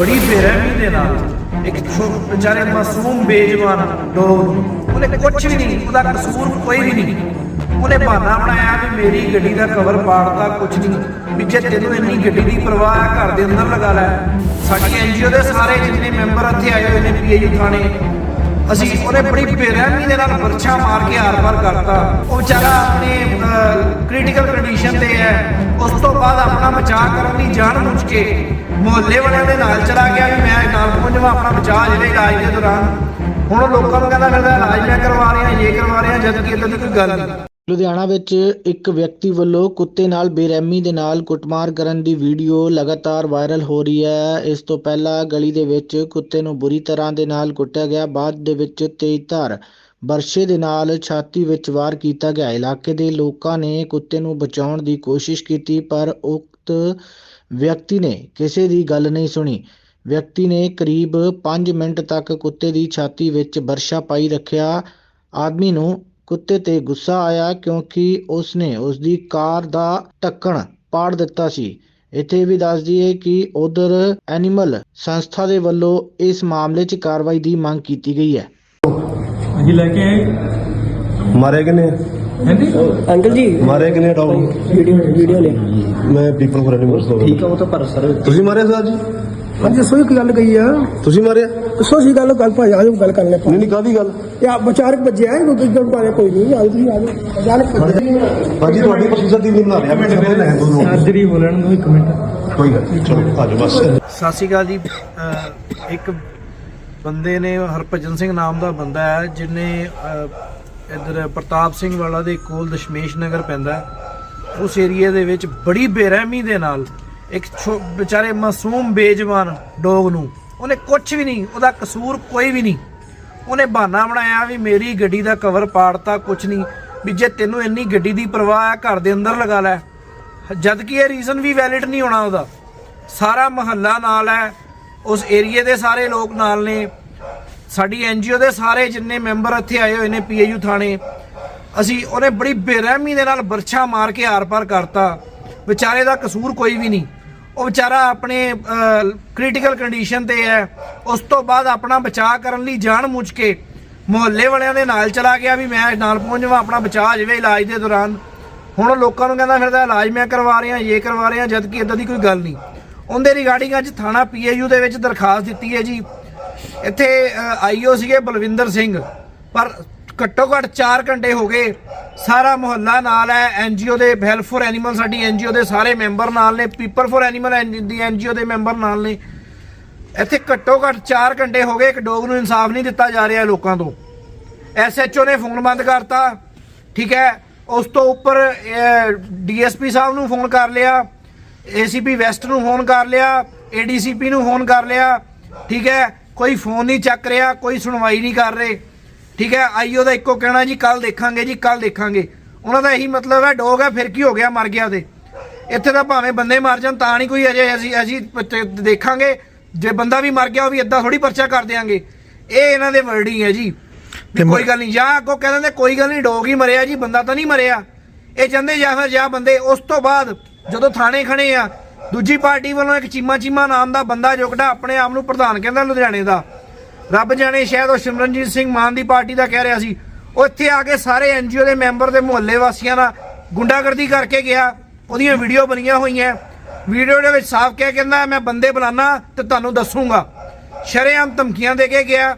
ਬੜੀ ਬੇਰਹਿਮੀ ਦੇ ਨਾਲ ਇੱਕ ਛੋ- ਵਿਚਾਰੇ ਮਾਸੂਮ ਬੇਜਵਾਨ ਡੋਗ ਨੂੰ। ਉਹਨੇ ਕੁਝ ਵੀ ਨਹੀਂ, ਉਹਦਾ ਕਸੂਰ ਕੋਈ ਵੀ ਨਹੀਂ। ਉਹਨੇ ਬਹਾਨਾ ਬਣਾਇਆ ਵੀ ਮੇਰੀ ਗੱਡੀ ਦਾ ਕਵਰ ਪਾੜਤਾ ਕੁਝ ਨਹੀਂ। ਵੀ ਜੇ ਤੈਨੂੰ ਇੰਨੀ ਗੱਡੀ ਦੀ ਪਰਵਾਹ ਹੈ ਘਰ ਦੇ ਅੰਦਰ ਲਗਾ ਲੈ। ਸਾਡੀ ਐਨਜੀਓ ਦੇ ਸਾਰੇ ਜਿੰਨੇ ਮੈਂਬਰ ਇੱਥੇ ਆਏ ਹੋਏ ਨੇ ਪੀਏਯੂ ਥਾਣੇ। ਅਸੀਂ ਉਹਨੇ ਬੜੀ ਬੇਰਹਿਮੀ ਦੇ ਨਾਲ ਵਰਛਾ ਮਾਰ ਕੇ ਆਰ-ਪਾਰ ਕਰਤਾ। ਉਹ ਵਿਚਾਰਾ ਆਪਣੇ ਕ੍ਰਿਟੀਕਲ ਕੰਡੀਸ਼ਨ ਤੇ ਹੈ। ਉਸ ਤੋਂ ਬਾਅਦ ਆਪਣਾ ਬਚਾਅ ਕਰਨ ਕੇ ਮੁਹੱਲੇ ਵਾਲਿਆਂ ਦੇ ਨਾਲ ਚਲਾ ਗਿਆ ਵੀ ਮੈਂ ਨਾਲ ਪਹੁੰਚਵਾ ਆਪਣਾ ਬਚਾਅ ਜਿਹੜੇ ਇਲਾਜ ਦੇ ਦੌਰਾਨ। ਹੁਣ ਲੋਕਾਂ ਨੂੰ ਕਹਿੰਦਾ ਫਿਰਦਾ, ਇਲਾਜ ਮੈਂ ਕਰਵਾ ਰਿਹਾ, ਇਹ ਕਰਵਾ ਰਿਹਾ ਜਦ ਕਿ ਇਦਾਂ ਦੀ ਕੋਈ ਗੱਲ ਨਹੀਂ। ਲੁਧਿਆਣਾ ਵਿੱਚ ਇੱਕ ਵਿਅਕਤੀ ਵੱਲੋਂ ਕੁੱਤੇ ਨਾਲ ਬੇਰਹਿਮੀ ਦੇ ਨਾਲ ਕੁੱਟਮਾਰ ਕਰਨ ਦੀ ਵੀਡੀਓ ਲਗਾਤਾਰ ਵਾਇਰਲ ਹੋ ਰਹੀ ਹੈ। ਇਸ ਤੋਂ ਪਹਿਲਾਂ ਗਲੀ ਦੇ ਵਿੱਚ ਕੁੱਤੇ ਨੂੰ ਬੁਰੀ ਤਰ੍ਹਾਂ ਦੇ ਨਾਲ ਕੁੱਟਿਆ ਗਿਆ। ਬਾਅਦ ਦੇ ਵਿੱਚ ਤੇਜ਼ਧਾਰ ਬਰਸ਼ੇ ਦੇ ਨਾਲ ਛਾਤੀ ਵਿੱਚ ਵਾਰ ਕੀਤਾ ਗਿਆ। ਇਲਾਕੇ ਦੇ ਲੋਕਾਂ ਨੇ ਕੁੱਤੇ ਨੂੰ ਬਚਾਉਣ ਦੀ ਕੋਸ਼ਿਸ਼ ਕੀਤੀ, ਪਰ ਉਕਤ ਵਿਅਕਤੀ ਨੇ ਕਿਸੇ ਦੀ ਗੱਲ ਨਹੀਂ ਸੁਣੀ। ਵਿਅਕਤੀ ਨੇ ਕਰੀਬ 5 ਮਿੰਟ ਤੱਕ ਕੁੱਤੇ ਦੀ ਛਾਤੀ ਵਿੱਚ ਵਰਸ਼ਾ ਪਾਈ ਰੱਖਿਆ। ਆਦਮੀ ਨੂੰ ਕੁੱਤੇ ਤੇ ਗੁੱਸਾ ਆਇਆ ਕਿਉਂਕਿ ਉਸਨੇ ਉਸ ਦੀ ਕਾਰ ਦਾ ਢੱਕਣ ਪਾੜ ਦਿੱਤਾ ਸੀ। ਇੱਥੇ ਵੀ ਦੱਸ ਦਈਏ ਕਿ ਉਧਰ ਐਨੀਮਲ ਸੰਸਥਾ ਦੇ ਵੱਲੋਂ ਇਸ ਮਾਮਲੇ 'ਚ ਕਾਰਵਾਈ ਦੀ ਮੰਗ ਕੀਤੀ ਗਈ ਹੈ। ਅਸੀਂ ਲੈ ਕੇ ਆਏ? ਮਾਰੇ ਕਿਨੇ ਹਾਂਜੀ? ਅੰਕਲ ਜੀ। ਮਾਰੇ ਕਿਨੇ ਡੌਗ ਵੀਡੀਓ ਵੀਡੀਓ ਲੈ ਮੈਂ ਪੀਪਲ ਫੋਰ ਐਨੀਮਲਸ ਤੋਂ ਠੀਕ ਆ ਉਹ ਤਾਂ ਪਰ ਸਰ। ਤੁਸੀਂ ਮਾਰੇ ਸਰ ਜੀ? ਹਾਂਜੀ ਸੋ ਇੱਕ ਗੱਲ ਕਹੀ ਆ। ਤੁਸੀਂ ਮਾਰਿਆ ਸੋ ਸੀ ਗੱਲ ਗੱਲ ਭਾਈ ਆਜੋ ਗੱਲ ਕਰ ਲੈ ਨਹੀਂ ਨਹੀਂ ਕਾਦੀ ਗੱਲ? ਯਾ ਵਿਚਾਰਕ ਬੱਜਿਆ ਹੈ ਕੋਈ ਗੱਲ ਬਾਰੇ ਕੋਈ ਨਹੀਂ ਆਜੋ ਤੁਸੀਂ ਆਜੋ। ਅਚਾਨਕ ਭੱਜਿਆ। ਬਾਜੀ ਤੁਹਾਡੀ ਪ੍ਰੋਸੀਜਰ ਦੀ ਨਹੀਂ ਬਣਾ ਰਿਹਾ ਮੈਂ ਸਭ ਲੈ ਦੋ ਨੂੰ ਸਰਜਰੀ ਹੋ ਲੈਣ ਦੋ ਇੱਕ ਮਿੰਟ। ਕੋਈ ਗੱਲ ਚਲੋ ਆਜੋ ਬਸ। ਸਤਿ ਸ਼੍ਰੀ ਅਕਾਲ ਜੀ। ਇੱਕ ਬੰਦੇ ਨੇ ਹਰਭਜਨ ਸਿੰਘ ਨਾਮ ਦਾ ਬੰਦਾ ਹੈ ਜਿਹਨੇ ਅਹ, ਇੱਧਰ ਪ੍ਰਤਾਪ ਸਿੰਘ ਵਾਲਾ ਦੇ ਕੋਲ ਦਸ਼ਮੇਸ਼ ਨਗਰ ਪੈਂਦਾ ਉਸ ਏਰੀਆ ਦੇ ਵਿੱਚ ਬੜੀ ਬੇਰਹਿਮੀ ਦੇ ਨਾਲ ਇੱਕ ਛੋ- ਵਿਚਾਰੇ ਮਾਸੂਮ ਬੇਜਵਾਨ ਡੋਗ ਨੂੰ ਉਹਨੇ ਕੁਝ ਵੀ ਨਹੀਂ, ਉਹਦਾ ਕਸੂਰ ਕੋਈ ਵੀ ਨਹੀਂ। ਉਹਨੇ ਬਹਾਨਾ ਬਣਾਇਆ ਵੀ ਮੇਰੀ ਗੱਡੀ ਦਾ ਕਵਰ ਪਾੜਤਾ ਕੁਝ ਨਹੀਂ। ਵੀ ਜੇ ਤੈਨੂੰ ਇੰਨੀ ਗੱਡੀ ਦੀ ਪਰਵਾਹ ਹੈ, ਘਰ ਦੇ ਅੰਦਰ ਲਗਾ ਲੈ। ਜਦ ਕਿ ਇਹ ਰੀਜ਼ਨ ਵੀ ਵੈਲਿਡ ਨਹੀਂ ਹੋਣਾ ਉਹਦਾ। ਸਾਰਾ ਮਹੱਲਾ ਨਾਲ ਹੈ। ਉਸ ਏਰੀਏ ਦੇ ਸਾਰੇ ਲੋਕ ਨਾਲ ਨੇ। ਸਾਡੀ ਐਨਜੀਓ ਦੇ ਸਾਰੇ ਜਿੰਨੇ ਮੈਂਬਰ ਇੱਥੇ ਆਏ ਹੋਏ ਨੇ ਪੀਏਯੂ ਥਾਣੇ, ਅਸੀਂ ਉਹਨੇ ਬੜੀ ਬੇਰਹਿਮੀ ਦੇ ਨਾਲ ਬਰਛਾ ਮਾਰ ਕੇ ਆਰ-ਪਾਰ ਕਰਤਾ। ਵਿਚਾਰੇ ਦਾ ਕਸੂਰ ਕੋਈ ਵੀ ਨਹੀਂ। ਉਹ ਵਿਚਾਰਾ ਆਪਣੇ ਕ੍ਰਿਟੀਕਲ ਕੰਡੀਸ਼ਨ ਤੇ ਹੈ। ਉਸ ਤੋਂ ਬਾਅਦ ਆਪਣਾ ਬਚਾਅ ਕਰਨ ਲਈ ਜਾਣ ਮੁੱਝ ਕੇ ਮੁਹੱਲੇ ਵਾਲਿਆਂ ਦੇ ਨਾਲ ਚਲਾ ਗਿਆ ਵੀ ਮੈਂ ਨਾਲ ਪਹੁੰਚਵਾ ਆਪਣਾ ਬਚਾਅ ਜਿਵੇਂ ਇਲਾਜ ਦੇ ਦੌਰਾਨ। ਹੁਣ ਉਹ ਲੋਕਾਂ ਨੂੰ ਕਹਿੰਦਾ ਫਿਰਦਾ, ਇਲਾਜ ਮੈਂ ਕਰਵਾ ਰਿਹਾ, ਇਹ ਕਰਵਾ ਰਿਹਾ ਜਦ ਕਿ ਇਦਾਂ ਦੀ ਕੋਈ ਗੱਲ ਨਹੀਂ। ਉਹਦੇ ਰਿਗਾਰਡਿੰਗ ਅੱਜ ਥਾਣਾ ਪੀਏਯੂ ਦੇ ਵਿੱਚ ਦਰਖਾਸਤ ਦਿੱਤੀ ਹੈ ਜੀ। ਇੱਥੇ ਆਈਓ ਸੀਗੇ ਬਲਵਿੰਦਰ ਸਿੰਘ। ਪਰ ਘੱਟੋ ਘੱਟ 4 ਘੰਟੇ ਹੋ ਗਏ, ਸਾਰਾ ਮੁਹੱਲਾ ਨਾਲ ਹੈ ਐਨਜੀਓ ਦੇ ਹੈਲਪ ਫॉर ਐਨੀਮਲ, ਸਾਡੀ ਐਨਜੀਓ ਦੇ ਸਾਰੇ ਮੈਂਬਰ ਨਾਲ ਨੇ, ਪੀਪਲ ਫॉर ਐਨੀਮਲ ਦੀ ਐਨਜੀਓ ਦੇ ਮੈਂਬਰ ਨਾਲ ਨੇ। ਇੱਥੇ ਘੱਟੋ ਘੱਟ 4 ਘੰਟੇ ਹੋ ਗਏ, ਇੱਕ ਡੋਗ ਨੂੰ ਇਨਸਾਫ ਨਹੀਂ ਦਿੱਤਾ ਜਾ ਰਿਹਾ ਲੋਕਾਂ ਤੋਂ। ਐਸਐਚਓ ਨੇ ਫੋਨ ਬੰਦ ਕਰਤਾ, ਠੀਕ ਹੈ। ਉਸ ਤੋਂ ਉੱਪਰ ਡੀਐਸਪੀ ਸਾਹਿਬ ਨੂੰ ਫੋਨ ਕਰ ਲਿਆ ਏਸੀਪੀ ਵੈਸਟ ਨੂੰ ਫੋਨ ਕਰ ਲਿਆ ਏਡੀਸੀਪੀ ਨੂੰ ਫੋਨ ਕਰ ਲਿਆ, ਠੀਕ ਹੈ। ਕੋਈ ਫੋਨ ਨਹੀਂ ਚੱਕ ਰਿਹਾ ਕੋਈ ਸੁਣਵਾਈ ਨਹੀਂ ਕਰ ਰਹੇ। ਠੀਕ ਹੈ ਆਈਓ ਦਾ ਇੱਕੋ ਕਹਿਣਾ ਜੀ ਕੱਲ ਦੇਖਾਂਗੇ ਜੀ ਕੱਲ ਦੇਖਾਂਗੇ। ਉਹਨਾਂ ਦਾ ਇਹੀ ਮਤਲਬ ਹੈ ਡੋਗ ਹੈ ਫਿਰ ਕੀ ਹੋ ਗਿਆ ਮਰ ਗਿਆ ਤੇ ਇੱਥੇ ਤਾਂ ਭਾਵੇਂ ਬੰਦੇ ਮਰ ਜਾਣ ਤਾਂ ਨਹੀਂ ਕੋਈ ਅਜੇ ਅਸੀਂ ਅਸੀਂ ਦੇਖਾਂਗੇ। ਜੇ ਬੰਦਾ ਵੀ ਮਰ ਗਿਆ ਉਹ ਵੀ ਇਦਾਂ ਥੋੜੀ ਪਰਚਾ ਕਰ ਦਿਆਂਗੇ। ਇਹ ਇਹਨਾਂ ਦੇ ਵਰਡਿੰਗ ਹੈ ਜੀ। ਕੋਈ ਗੱਲ ਨਹੀਂ ਜਾਂ ਅੱਗੋਂ ਕਹਿ ਦਿੰਦੇ ਕੋਈ ਗੱਲ ਨਹੀਂ ਡੋਗ ਹੀ ਮਰਿਆ ਜੀ ਬੰਦਾ ਤਾਂ ਨਹੀਂ ਮਰਿਆ। ਇਹ ਕਹਿੰਦੇ ਜਾਂ ਫਿਰ ਜਾਂ ਬੰਦੇ ਉਸ ਤੋਂ ਬਾਅਦ ਜਦੋਂ ਥਾਣੇ ਖੜੇ ਆ ਦੂਜੀ ਪਾਰਟੀ ਵੱਲੋਂ ਇੱਕ ਚੀਮਾ ਚੀਮਾ ਨਾਮ ਦਾ ਬੰਦਾ ਜੋਗੜਾ ਆਪਣੇ ਆਪ ਨੂੰ ਪ੍ਰਧਾਨ ਕਹਿੰਦਾ ਲੁਧਿਆਣੇ ਦਾ। ਰੱਬ ਜਾਣੇ ਸ਼ਾਇਦ ਉਹ ਸਿਮਰਨਜੀਤ ਸਿੰਘ ਮਾਨ ਦੀ ਪਾਰਟੀ ਦਾ ਕਹਿ ਰਿਹਾ ਸੀ। ਉਹ ਇੱਥੇ ਆ ਕੇ ਸਾਰੇ ਐਨਜੀਓ ਦੇ ਮੈਂਬਰ ਦੇ ਮੁਹੱਲੇ ਵਾਸੀਆਂ ਨਾਲ ਗੁੰਡਾਗਰਦੀ ਕਰਕੇ ਗਿਆ। ਉਹਦੀਆਂ ਵੀਡੀਓ ਬਣੀਆਂ ਹੋਈਆਂ। ਵੀਡੀਓ ਦੇ ਵਿੱਚ ਸਾਫ਼ ਕਹਿ ਕਹਿੰਦਾ, ਮੈਂ ਬੰਦੇ ਬੁਲਾਣਾ ਤੇ ਤੁਹਾਨੂੰ ਦੱਸੂਗਾ। ਸ਼ਰੇਆਮ ਧਮਕੀਆਂ ਦੇ ਕੇ ਗਿਆ।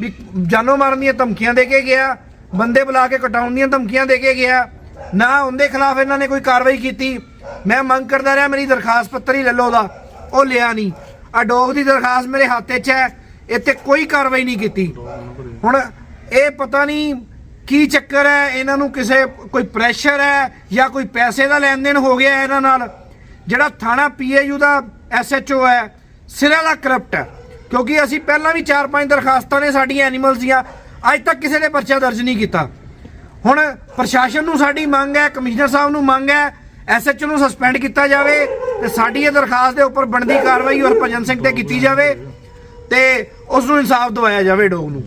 ਵੀ ਜਾਨੋਂ ਮਾਰਨ ਦੀਆਂ ਧਮਕੀਆਂ ਦੇ ਕੇ ਗਿਆ। ਬੰਦੇ ਬੁਲਾ ਕੇ ਕਟਾਉਣ ਦੀਆਂ ਧਮਕੀਆਂ ਦੇ ਕੇ ਗਿਆ। ਨਾ ਉਹਦੇ ਖਿਲਾਫ ਇਹਨਾਂ ਨੇ ਕੋਈ ਕਾਰਵਾਈ ਕੀਤੀ। ਮੈਂ ਮੰਗ ਕਰਦਾ ਰਿਹਾ, ਮੇਰੀ ਦਰਖਾਸਤ ਪੱਤਰ ਹੀ ਲੈ ਲਓ ਉਹਦਾ। ਉਹ ਲਿਆ ਨਹੀਂ। ਆ ਡੋਗ ਦੀ ਦਰਖਾਸਤ ਮੇਰੇ ਹੱਥ 'ਚ ਹੈ। ਇੱਥੇ ਕੋਈ ਕਾਰਵਾਈ ਨਹੀਂ ਕੀਤੀ। ਹੁਣ ਇਹ ਪਤਾ ਨਹੀਂ ਕੀ ਚੱਕਰ ਹੈ, ਇਹਨਾਂ ਨੂੰ ਕਿਸੇ, ਕੋਈ ਪ੍ਰੈਸ਼ਰ ਹੈ ਜਾਂ ਕੋਈ ਪੈਸੇ ਦਾ ਲੈਣ ਦੇਣ ਹੋ ਗਿਆ ਇਹਨਾਂ ਨਾਲ। ਜਿਹੜਾ ਥਾਣਾ ਪੀਏਯੂ ਦਾ ਐਸਐਚਓ ਹੈ, ਸਿਰਾਂ ਦਾ ਕਰਪਟ ਹੈ। ਕਿਉਂਕਿ ਅਸੀਂ ਪਹਿਲਾਂ ਵੀ 4-5 ਦਰਖਾਸਤਾਂ ਨੇ ਸਾਡੀਆਂ ਐਨੀਮਲਸ ਦੀਆਂ, ਅੱਜ ਤੱਕ ਕਿਸੇ ਨੇ ਪਰਚਾ ਦਰਜ ਨਹੀਂ ਕੀਤਾ। ਹੁਣ ਪ੍ਰਸ਼ਾਸਨ ਨੂੰ ਸਾਡੀ ਮੰਗ ਹੈ, ਕਮਿਸ਼ਨਰ ਸਾਹਿਬ ਨੂੰ ਮੰਗ ਹੈ ਐਸਐਚਓ ਨੂੰ ਸਸਪੈਂਡ ਕੀਤਾ ਜਾਵੇ ਤੇ ਸਾਡੀ ਇਹ ਦਰਖਾਸਤ ਦੇ ਉੱਪਰ ਬਣਦੀ ਕਾਰਵਾਈ ਹਰਭਜਨ ਸਿੰਘ ਤੇ ਕੀਤੀ ਜਾਵੇ ਤੇ ਉਸ ਨੂੰ ਇਨਸਾਫ ਦਿਵਾਇਆ ਜਾਵੇ ਡੋਗ ਨੂੰ।